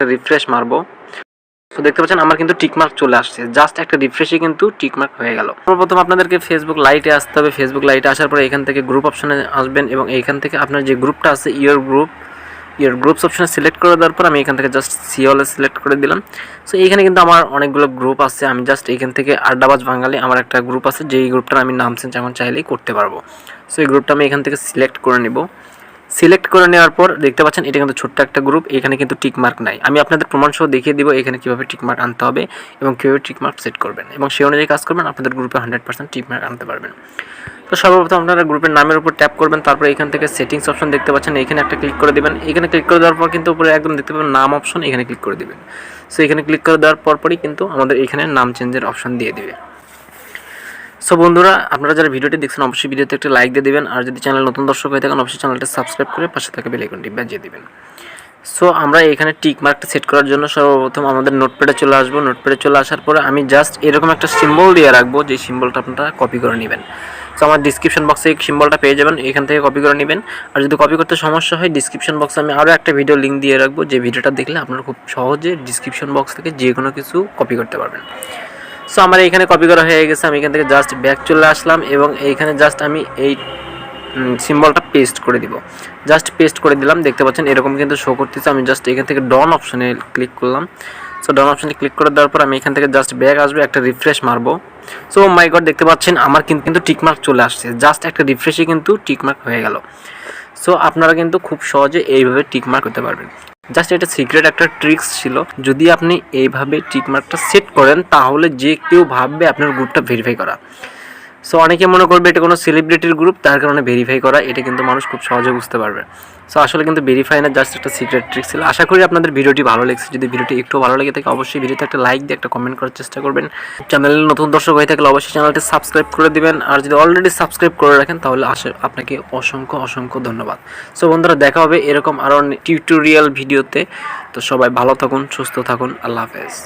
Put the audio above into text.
Refresh মারবো। তো দেখতে পাচ্ছেন আমার কিন্তু টিকমার্ক চলে আসছে। জাস্ট একটা রিফ্রেশে কিন্তু টিকমার্ক হয়ে গেল। প্রথম আপনাদেরকে ফেসবুক লাইটে আসতে হবে। ফেসবুক লাইটে আসার পরে এখান থেকে গ্রুপ অপশনে আসবেন এবং এইখান থেকে আপনার যে গ্রুপটা আছে ইয়োর গ্রুপ ইয়োর গ্রুপস অপশনে সিলেক্ট করে দেওয়ার পর আমি এখান থেকে জাস্ট সিওলে সিলেক্ট করে দিলাম। সো এইখানে কিন্তু আমার অনেকগুলো গ্রুপ আছে। আমি জাস্ট এখান থেকে আড্ডাবাজ বাঙালি আমার একটা গ্রুপ আছে। যেই গ্রুপটার আমি নাম চেঞ্জ এখন চাইলেই করতে পারব। সো এই গ্রুপটা আমি এখান থেকে সিলেক্ট করে নিব। সিলেক্ট করে নেওয়ার পর দেখতে পাচ্ছেন এটা কিন্তু ছোট্ট একটা গ্রুপ এখানে কিন্তু টিক মার্ক নাই। আমি আপনাদের প্রমাণ সহ দেখিয়ে দিব এখানে কীভাবে টিক মার্ক আনতে হবে এবং কীভাবে টিক মার্ক সেট করবেন এবং সেই অনুযায়ী কাজ করবেন, আপনাদের গ্রুপে হান্ড্রেড পার্সেন্ট টিক মার্ক আনতে পারবেন। তো সর্বপ্রথম আপনারা গ্রুপের নামের উপর ট্যাপ করবেন, তারপরে এখান থেকে সেটিংস অপশন দেখতে পাচ্ছেন, এখানে একটা ক্লিক করে দেবেন। এখানে ক্লিক করে দেওয়ার পর কিন্তু উপরে একদম দেখতে পাবেন নাম অপশন এখানে ক্লিক করে দিবেন। সো এখানে ক্লিক করে দেওয়ার পরপরই কিন্তু আমাদের এখানে নাম চেঞ্জের অপশন দিয়ে দিবে। সো বন্ধুরা, আপনারা যারা ভিডিওটি দেখছেন, অবশ্যই ভিডিওতে একটা লাইক দিয়ে দেবেন। আর যদি চ্যানেল নতুন দর্শক হয়ে থাকেন, অবশ্যই চ্যানেলটা সাবস্ক্রাইব করে পাশে থাকা বেল আইকনটি বাজিয়ে দিবেন। সো আমরা এখানে টিক মার্কটা সেট করার জন্য সর্বপ্রথম আমাদের নোটপ্যাডে চলে আসব। নোটপ্যাডে চলে আসার পরে আমি জাস্ট এরকম একটা সিম্বল দিয়ে রাখব, যে সিম্বলটা আপনারা কপি করে নেবেন। সো আমার ডিসক্রিপশন বক্সে এই সিম্বলটা পেয়ে যাবেন, এখান থেকে কপি করে নেবেন। আর যদি কপি করতে সমস্যা হয় ডিসক্রিপশন বক্সে আমি আরও একটা ভিডিও লিঙ্ক দিয়ে রাখব, যে ভিডিওটা দেখলে আপনারা খুব সহজে ডিসক্রিপশন বক্স থেকে যে কোনো কিছু কপি করতে পারবেন। সো আমার এইখানে কপি করা হয়ে গেছে। আমি এখান থেকে জাস্ট ব্যাক চলে আসলাম এবং এইখানে জাস্ট আমি এই সিম্বলটা পেস্ট করে দিব। জাস্ট পেস্ট করে দিলাম। দেখতে পাচ্ছেন, এরকম কিন্তু শো করতেছে। আমি জাস্ট এখান থেকে ডন অপশনে ক্লিক করলাম। সো ডন অপশনে ক্লিক করে দেওয়ার পর আমি এখান থেকে জাস্ট ব্যাক আসবে, একটা রিফ্রেশ মারবো। সো মাই গড দেখতে পাচ্ছেন, আমার কিন্তু কিন্তু টিকমার্ক চলে আসছে। জাস্ট একটা রিফ্রেশে কিন্তু টিকমার্ক হয়ে গেল। সো আপনারা কিন্তু খুব সহজে এইভাবে টিকমার্ক করতে পারবেন। জাস্ট এটা সিক্রেট একটা ট্রিক্স ছিল। যদি আপনি এইভাবে টিকমার্কটা সেট করেন, তাহলে যে কেউ ভাববে আপনার গ্রুপটা ভেরিফাই করা। সো অনেকে মনে করবে এটা কোনো সেলিব্রিটির গ্রুপ তার কারণে ভেরিফাই করা, এটা কিন্তু মানুষ খুব সহজে বুঝতে পারবে। সো আসলে কিন্তু ভেরিফাই না জাস্ট একটা সিক্রেট ট্রিক্স ছিল। আশা করি আপনাদের ভিডিওটি ভালো লেগেছে। যদি ভিডিওটি একটু ভালো লেগে থাকে, অবশ্যই ভিডিওতে একটা লাইক দিয়ে একটা কমেন্ট করার চেষ্টা করবেন। চ্যানেলের নতুন দর্শক হয়ে থাকলে অবশ্যই চ্যানেলটি সাবস্ক্রাইব করে দিবেন। আর যদি অলরেডি সাবস্ক্রাইব করে রাখেন, তাহলে আসে আপনাকে অসংখ্য অসংখ্য ধন্যবাদ। সো বন্ধুরা, দেখা হবে এরকম আরও টিউটোরিয়াল ভিডিওতে তো সবাই ভালো থাকুন, সুস্থ থাকুন। আল্লাহ হাফেজ।